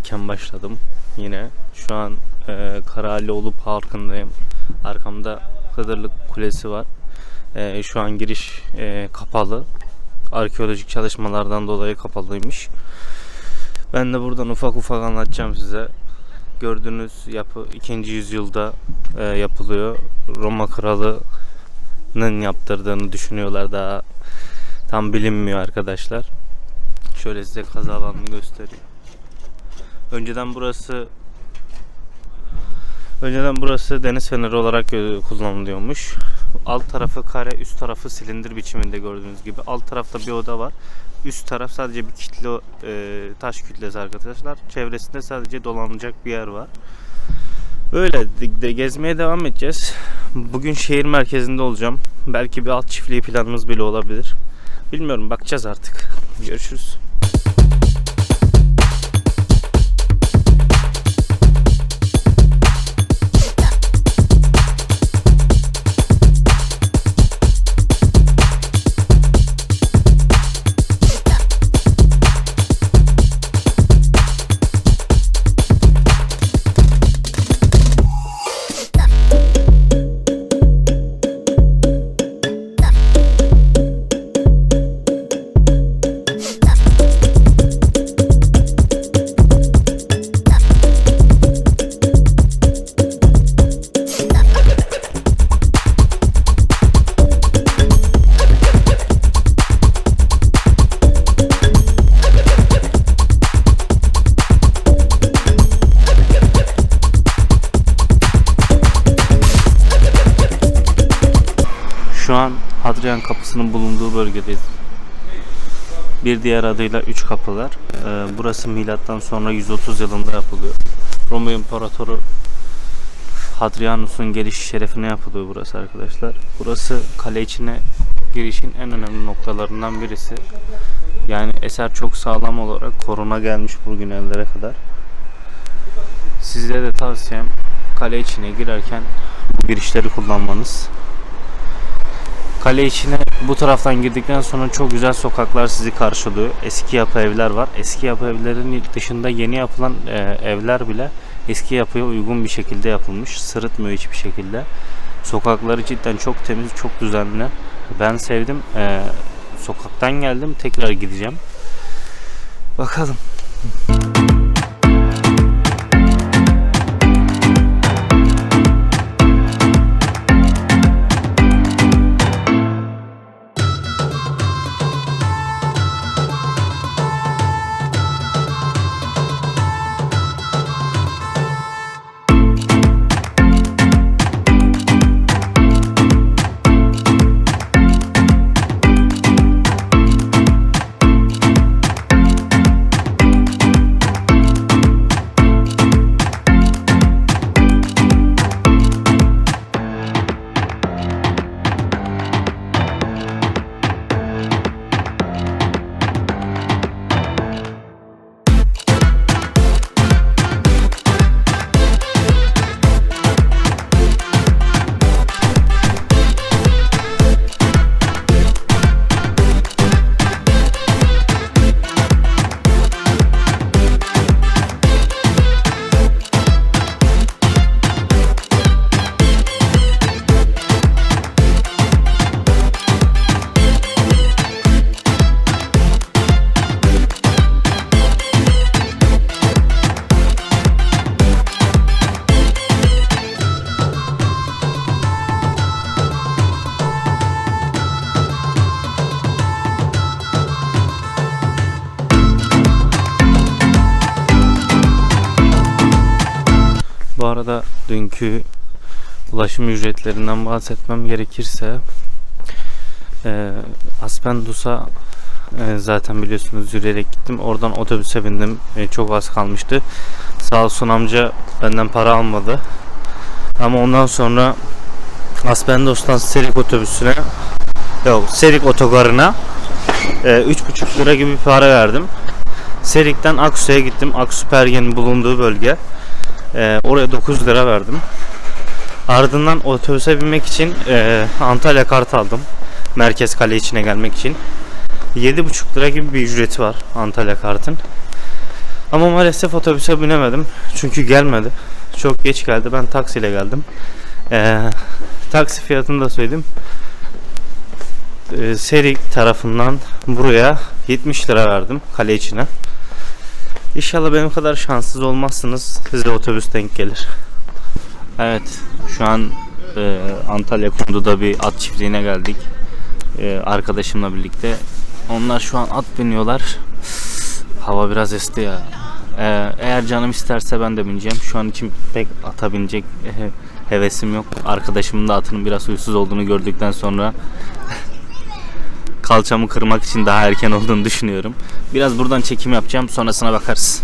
erken başladım yine. Şu an e, Karalioğlu Parkı'ndayım. Arkamda Hıdırlık Kulesi var. E, şu an giriş e, kapalı. Arkeolojik çalışmalardan dolayı kapalıymış. Ben de buradan ufak ufak anlatacağım size. Gördüğünüz yapı 2. yüzyılda e, yapılıyor. Roma kralının yaptırdığını düşünüyorlar daha tam bilinmiyor arkadaşlar. Şöyle size kazı alanını göstereyim. Önceden burası Önceden burası deniz feneri olarak kullanılıyormuş. Alt tarafı kare, üst tarafı silindir biçiminde gördüğünüz gibi. Alt tarafta bir oda var. Üst taraf sadece bir kitle e, taş kütlesi arkadaşlar. Çevresinde sadece dolanacak bir yer var. Böyle de gezmeye devam edeceğiz. Bugün şehir merkezinde olacağım. Belki bir alt çiftliği planımız bile olabilir. Bilmiyorum bakacağız artık. Görüşürüz. Kapısının bulunduğu bölgedeyiz. Bir diğer adıyla Üç Kapılar. Ee, burası milattan sonra 130 yılında yapılıyor. Roma İmparatoru Hadrianus'un gelişi şerefine yapılıyor burası arkadaşlar. Burası kale içine girişin en önemli noktalarından birisi. Yani eser çok sağlam olarak koruna gelmiş bugün evlere kadar. Size de tavsiyem kale içine girerken bu girişleri kullanmanız. Kale içine bu taraftan girdikten sonra çok güzel sokaklar sizi karşılıyor. Eski yapı evler var. Eski yapı evlerin dışında yeni yapılan e, evler bile eski yapıya uygun bir şekilde yapılmış. Sırıtmıyor hiçbir şekilde. Sokakları cidden çok temiz, çok düzenli. Ben sevdim. E, sokaktan geldim. Tekrar gideceğim. Bakalım. Arada dünkü ulaşım ücretlerinden bahsetmem gerekirse e, Aspendus'a e, zaten biliyorsunuz yürüyerek gittim. Oradan otobüse bindim. E, çok az kalmıştı. Sağ olsun amca benden para almadı. Ama ondan sonra Aspendos'tan Serik otobüsüne yok Serik otogarına e, 3,5 lira gibi bir para verdim. Serik'ten Aksu'ya gittim. Aksu Pergen'in bulunduğu bölge. Ee, oraya 9 lira verdim. Ardından otobüse binmek için e, Antalya kart aldım. Merkez kale içine gelmek için. 7,5 lira gibi bir ücreti var Antalya kartın. Ama maalesef otobüse binemedim. Çünkü gelmedi. Çok geç geldi. Ben taksiyle geldim. Ee, taksi fiyatını da söyleyeyim. Ee, Seri tarafından buraya 70 lira verdim kale içine. İnşallah benim kadar şanssız olmazsınız. Size otobüs denk gelir. Evet, şu an e, Antalya Kundu'da bir at çiftliğine geldik. E, arkadaşımla birlikte. Onlar şu an at biniyorlar. Hava biraz esti ya. E, eğer canım isterse ben de bineceğim. Şu an için pek ata binecek e, hevesim yok. Arkadaşımın da atının biraz huysuz olduğunu gördükten sonra kalçamı kırmak için daha erken olduğunu düşünüyorum. Biraz buradan çekim yapacağım. Sonrasına bakarız.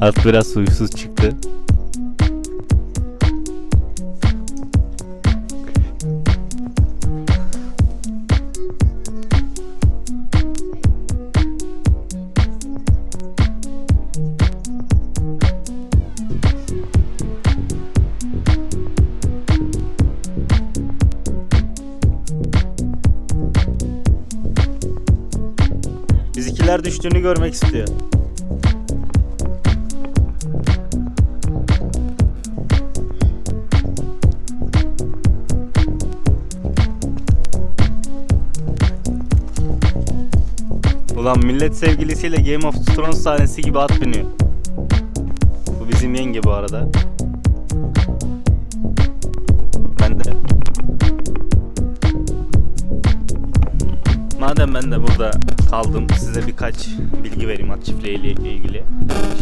At biraz huysuz çıktı. Düştüğünü görmek istiyor. Ulan millet sevgilisiyle Game of Thrones sahnesi gibi at biniyor. Bu bizim yenge bu arada. Ben de Madem ben de burada kaldım size birkaç bilgi vereyim at çiftliğiyle ilgili.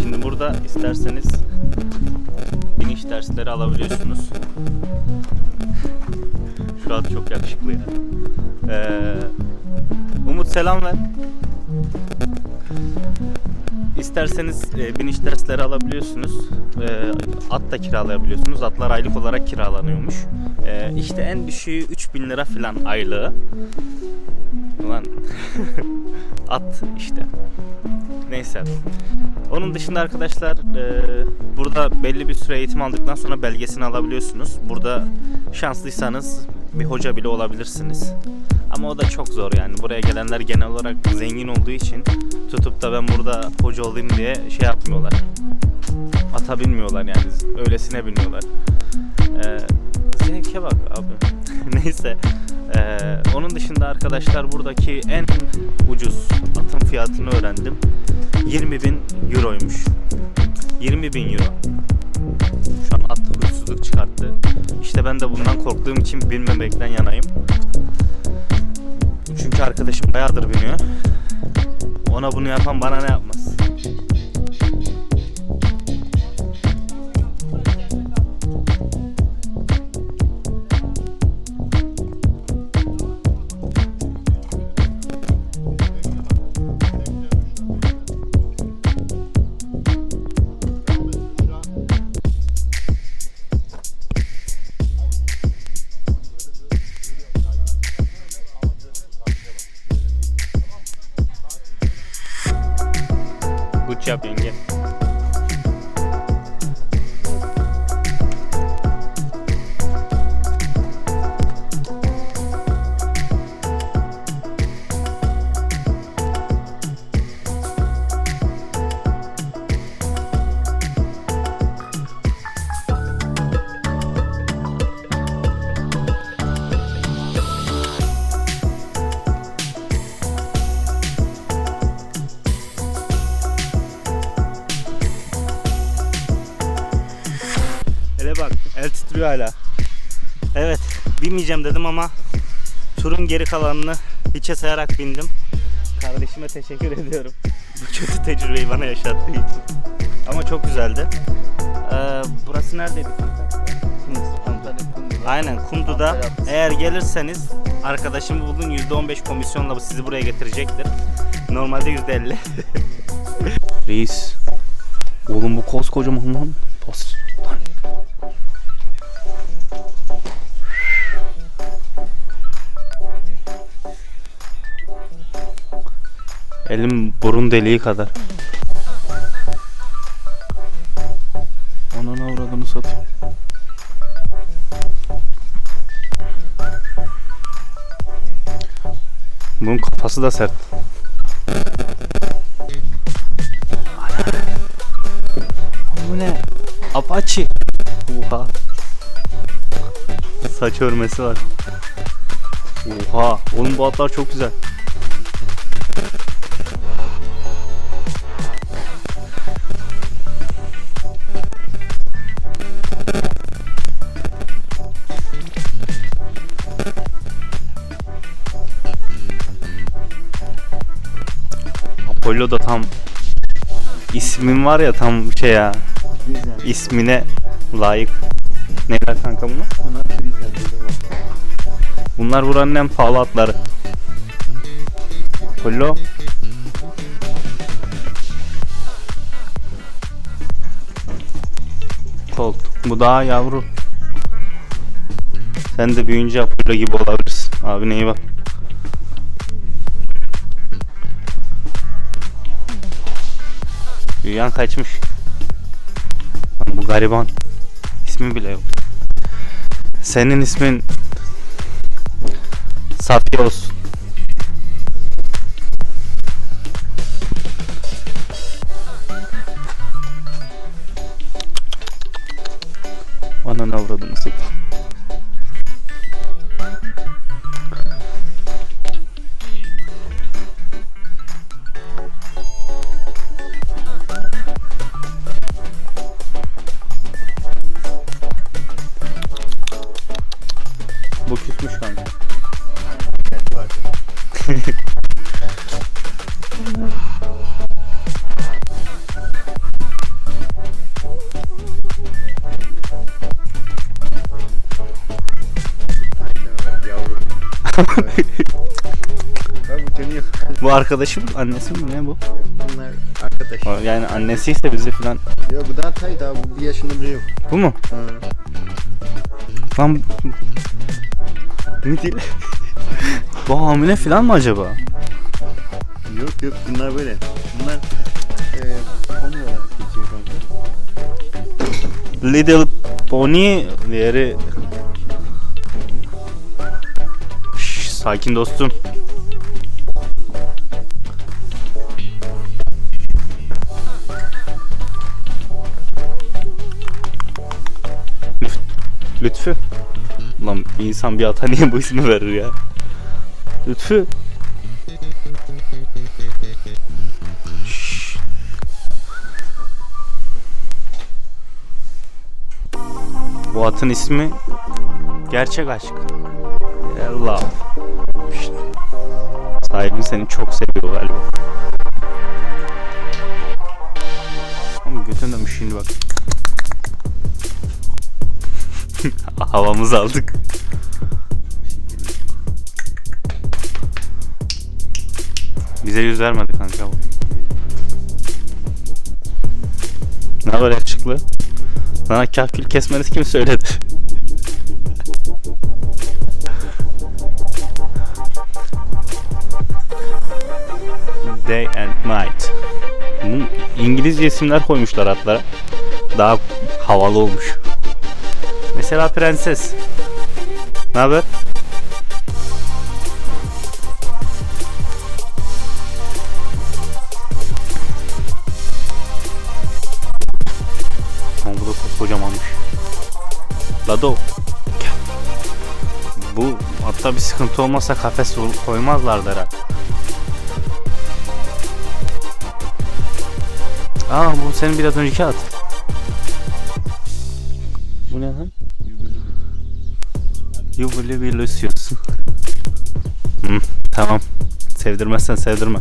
Şimdi burada isterseniz biniş dersleri alabiliyorsunuz. Şu at çok yakışıklı ya. Ee, Umut selam ver. İsterseniz e, biniş dersleri alabiliyorsunuz. E, at da kiralayabiliyorsunuz. Atlar aylık olarak kiralanıyormuş. E, işte en düşüğü 3000 lira falan aylığı. Ulan at işte. Neyse. Onun dışında arkadaşlar e, burada belli bir süre eğitim aldıktan sonra belgesini alabiliyorsunuz. Burada şanslıysanız bir hoca bile olabilirsiniz. Ama o da çok zor yani. Buraya gelenler genel olarak zengin olduğu için tutup da ben burada hoca olayım diye şey yapmıyorlar. Ata binmiyorlar yani. Öylesine biniyorlar. Ee, zevke bak abi. Neyse. Ee, onun dışında arkadaşlar buradaki en ucuz atın fiyatını öğrendim. 20 bin euroymuş. 20 bin euro. Şu an at huysuzluk çıkarttı. İşte ben de bundan korktuğum için bilmemekten yanayım. Çünkü arkadaşım bayağıdır biniyor. Ona bunu yapan bana ne yapmaz? Binmeyeceğim dedim ama turun geri kalanını hiçe sayarak bindim. Kardeşime teşekkür ediyorum. Bu kötü tecrübeyi bana yaşattığı için. Ama çok güzeldi. Ee, burası neredeydi? Aynen Kundu'da. Eğer gelirseniz arkadaşımı bulun %15 komisyonla sizi buraya getirecektir. Normalde %50. Reis. Oğlum bu koskocaman lan. Bas. Elim burun deliği kadar. Ananı avradını satayım. Bunun kafası da sert. Bu ne? Apache. Oha. Saç örmesi var. Oha. Oğlum bu atlar çok güzel. Apollo da tam ismin var ya tam şey ya Güzel. ismine layık. Neler kanka bunlar? Bunlar. Bunlar buranın en pahalı atları. Apollo. Colt. Bu daha yavru. Sen de büyüyünce Apollo gibi olabilirsin. Abi iyi bak. Büyüyen kaçmış. Lan bu gariban. İsmi bile yok. Senin ismin Safiye olsun. Ananı avradını satayım. Bu dönüyor. Bu arkadaşım annesi mi ne bu? Bunlar arkadaş. Yani annesiyse bizi falan. Ya bu daha tay daha bu bir yaşında bile yok. Bu mu? Ha. Lan ne değil? bu hamile falan mı acaba? Yok yok bunlar böyle. Bunlar eee pony olarak geçiyor kanka. Little Pony diğeri sakin dostum. Lüt- Lütfü. Lan insan bir ata niye bu ismi verir ya? Lütfü. Bu atın ismi Gerçek Aşk. Allah. Sahibin seni çok seviyor galiba. Ama götündemiş şimdi bak. Havamızı aldık. Bize yüz vermedi kanka bu. Ne haber yakışıklı? Sana kahkül kesmeniz kim söyledi? İngilizce isimler koymuşlar atlara. Daha havalı olmuş. Mesela Prenses. Ne haber? Kocamanmış. Lado. Bu hatta bir sıkıntı olmazsa kafes koymazlardı herhalde. Aa bu senin biraz önceki at. Bu ne lan? Will be Lucius. Hı, tamam. Sevdirmezsen sevdirme.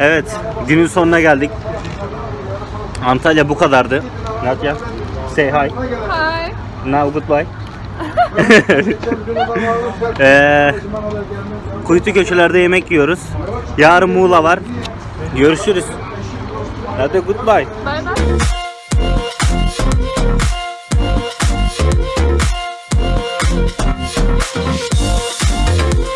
Evet, günün sonuna geldik. Antalya bu kadardı. Nadia, say hi. Hi. Now goodbye. ee, kuytu köşelerde yemek yiyoruz. Yarın Muğla var. Görüşürüz. Hadi goodbye. Bye bye.